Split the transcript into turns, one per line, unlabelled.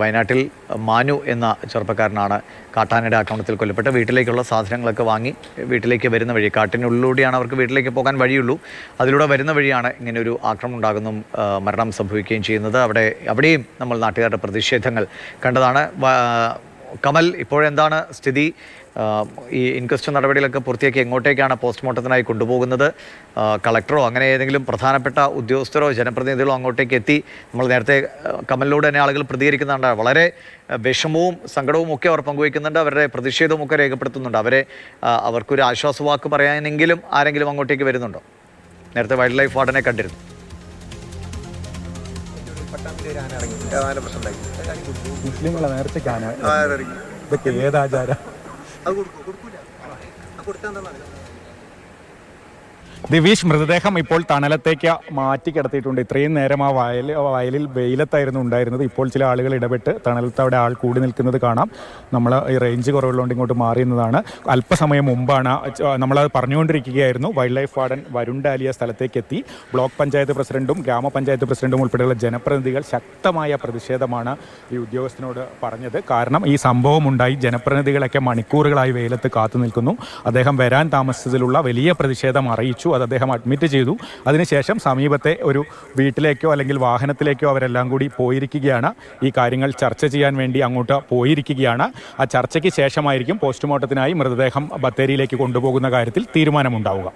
വയനാട്ടിൽ മാനു എന്ന ചെറുപ്പക്കാരനാണ് കാട്ടാനയുടെ ആക്രമണത്തിൽ കൊല്ലപ്പെട്ട് വീട്ടിലേക്കുള്ള സാധനങ്ങളൊക്കെ വാങ്ങി വീട്ടിലേക്ക് വരുന്ന വഴി കാട്ടിനുള്ളിലൂടെയാണ് അവർക്ക് വീട്ടിലേക്ക് പോകാൻ വഴിയുള്ളൂ. അതിലൂടെ വരുന്ന വഴിയാണ് ഇങ്ങനെ ഒരു ആക്രമണം ഉണ്ടാകുന്നതും മരണം സംഭവിക്കുകയും ചെയ്യുന്നത്. അവിടെ അവിടെയും നമ്മൾ നാട്ടുകാരുടെ പ്രതിഷേധങ്ങൾ കണ്ടതാണ്. കമൽ ഇപ്പോഴെന്താണ് സ്ഥിതി? ഈ ഇൻക്വസ്റ്റ് നടപടികളൊക്കെ പൂർത്തിയാക്കി എങ്ങോട്ടേക്കാണ് പോസ്റ്റ്മോർട്ടത്തിനായി കൊണ്ടുപോകുന്നത്? കളക്ടറോ അങ്ങനെ ഏതെങ്കിലും പ്രധാനപ്പെട്ട ഉദ്യോഗസ്ഥരോ ജനപ്രതിനിധികളോ അങ്ങോട്ടേക്ക് എത്തി നമ്മൾ നേരത്തെ കമലിലൂടെ തന്നെ ആളുകൾ പ്രതികരിക്കുന്നുണ്ട്. വളരെ വിഷമവും സങ്കടവും ഒക്കെ അവർ പങ്കുവയ്ക്കുന്നുണ്ട്. അവരുടെ പ്രതിഷേധവും രേഖപ്പെടുത്തുന്നുണ്ട്. അവരെ അവർക്കൊരു ആശ്വാസവാക്ക് പറയാനെങ്കിലും ആരെങ്കിലും അങ്ങോട്ടേക്ക് വരുന്നുണ്ടോ? നേരത്തെ വൈൽഡ് ലൈഫ് വാർഡനെ കണ്ടിരുന്നു.
മുസ്ലിങ്ങളെ നേരത്തെ ഇതൊക്കെ ഏതാചാരം?
അത് കൊടുക്കൂ കൊടുക്കൂല. കൊടുത്താൽ
ദിവീഷ് മൃതദേഹം ഇപ്പോൾ തണലത്തേക്ക് മാറ്റി കിടത്തിയിട്ടുണ്ട്. ഇത്രയും നേരം ആ വയൽ വയലിൽ വെയിലത്തായിരുന്നു ഉണ്ടായിരുന്നത്. ഇപ്പോൾ ചില ആളുകൾ ഇടപെട്ട് തണലത്ത് അവിടെ ആൾ കൂടി നിൽക്കുന്നത് കാണാം. നമ്മൾ ഈ റേഞ്ച് കുറവുള്ളതുകൊണ്ട് ഇങ്ങോട്ട് മാറിയുന്നതാണ് അല്പസമയം മുമ്പാണ് നമ്മളത് പറഞ്ഞുകൊണ്ടിരിക്കുകയായിരുന്നു. Wild life warden Varun Dalia സ്ഥലത്തേക്ക് എത്തി ബ്ലോക്ക് പഞ്ചായത്ത് പ്രസിഡന്റും ഗ്രാമപഞ്ചായത്ത് പ്രസിഡന്റും ഉൾപ്പെടെയുള്ള ജനപ്രതിനിധികൾ ശക്തമായ പ്രതിഷേധമാണ് ഈ ഉദ്യോഗസ്ഥനോട് പറഞ്ഞത്. കാരണം ഈ സംഭവം ഉണ്ടായി ജനപ്രതിനിധികളൊക്കെ മണിക്കൂറുകളായി വെയിലത്ത് കാത്തു നിൽക്കുന്നു അദ്ദേഹം വരാൻ താമസിച്ചതിലുള്ള വലിയ പ്രതിഷേധം അറിയിച്ചു അത് അദ്ദേഹം അഡ്മിറ്റ് ചെയ്തു. അതിനുശേഷം സമീപത്തെ ഒരു വീട്ടിലേക്കോ അല്ലെങ്കിൽ വാഹനത്തിലേക്കോ അവരെല്ലാം കൂടി പോയിരിക്കുകയാണ്. ഈ കാര്യങ്ങൾ ചർച്ച ചെയ്യാൻ വേണ്ടി അങ്ങോട്ട് പോയിരിക്കുകയാണ്. ആ ചർച്ചയ്ക്ക് ശേഷമായിരിക്കും പോസ്റ്റ്മോർട്ടത്തിനായി മൃതദേഹം ബത്തേരിയിലേക്ക് കൊണ്ടുപോകുന്ന കാര്യത്തിൽ തീരുമാനമുണ്ടാവുക.